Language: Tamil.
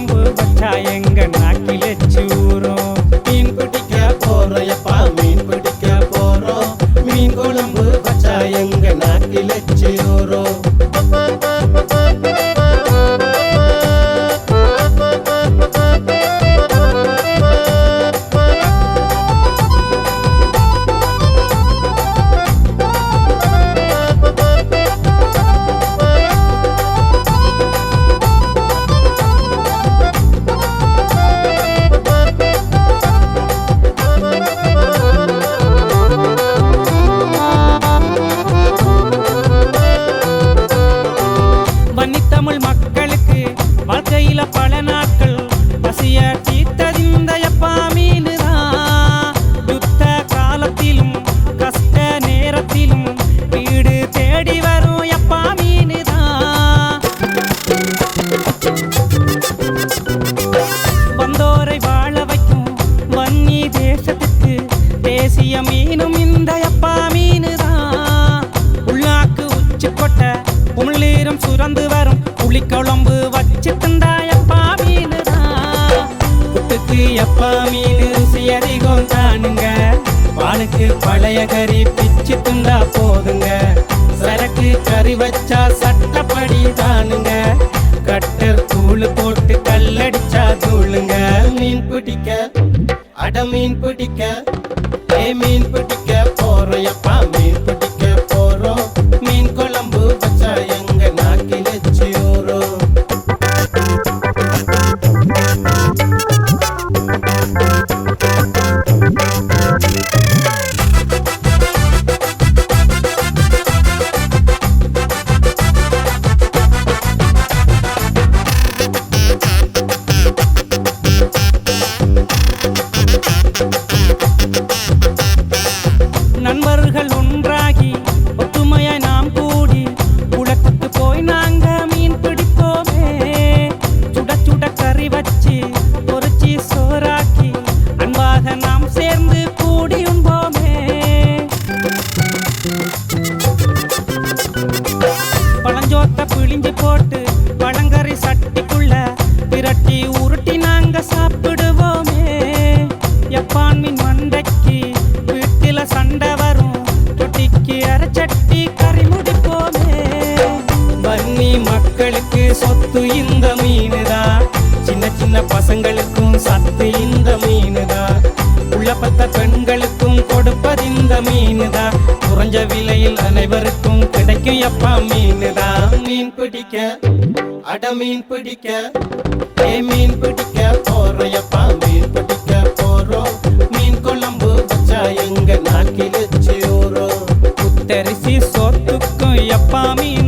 மீன் குழம்பு வச்சா எங்க நாக்கில எச்சி மீன் பிடிக்க போறோயப்பா மீன் பிடிக்க போறோம். மீன் குழம்பு வச்சா எங்க நாக்கில வாழ்க்கையில பல நாட்கள் பசிய தீர்த்ததிந்த எப்பா மீனுதான் யுத்த காலத்திலும் கஷ்ட நேரத்திலும் வீடு தேடி வரும் எப்பா மீனுதான் வந்தோரை வாழ வைக்கும் வன்னி தேசத்துக்கு தேசிய மீனும் இந்த எப்பா மீனுதான் உள்ளாக்கு உச்சி கொட்ட உமிழ்நீரும் சுரந்து வரும் புளிக்குழம்பு வச்சு தந்தா புட்டுக்கு எப்பா மீன் ருசி அதிகம் தானுங்க. பாலுக்கு பழைய கறி பிச்சு துண்டா போதுங்க. சரக்கு கறி வச்சா சட்டப்படி தானுங்க. கட்டர் தூள் போட்டு கல்லடிச்சா தூளுங்க. மீன் பிடிக்க அட மீன் பிடிக்க ஏ மீன் பிடிக்க போறோயப்பா மீன் சொத்து இந்த மீனுதான் சின்ன சின்ன பசங்களுக்கும் சத்து இந்த மீனுதான் உள்ள பத்த பெண்களுக்கும் கொடுப்பது இந்த மீனுதான் குறைஞ்ச விலையில் அனைவருக்கும் கிடைக்கும் எப்பா மீனுதான் மீன் பிடிக்க அட மீன் பிடிக்க ஏ மீன் பிடிக்க போறோயப்பா மீன் பிடிக்க போறோம். மீன் குழம்பு வச்சா எங்க நாக்கில் எச்சி புத்தரிசி சோத்துக்கும் எப்பா மீன்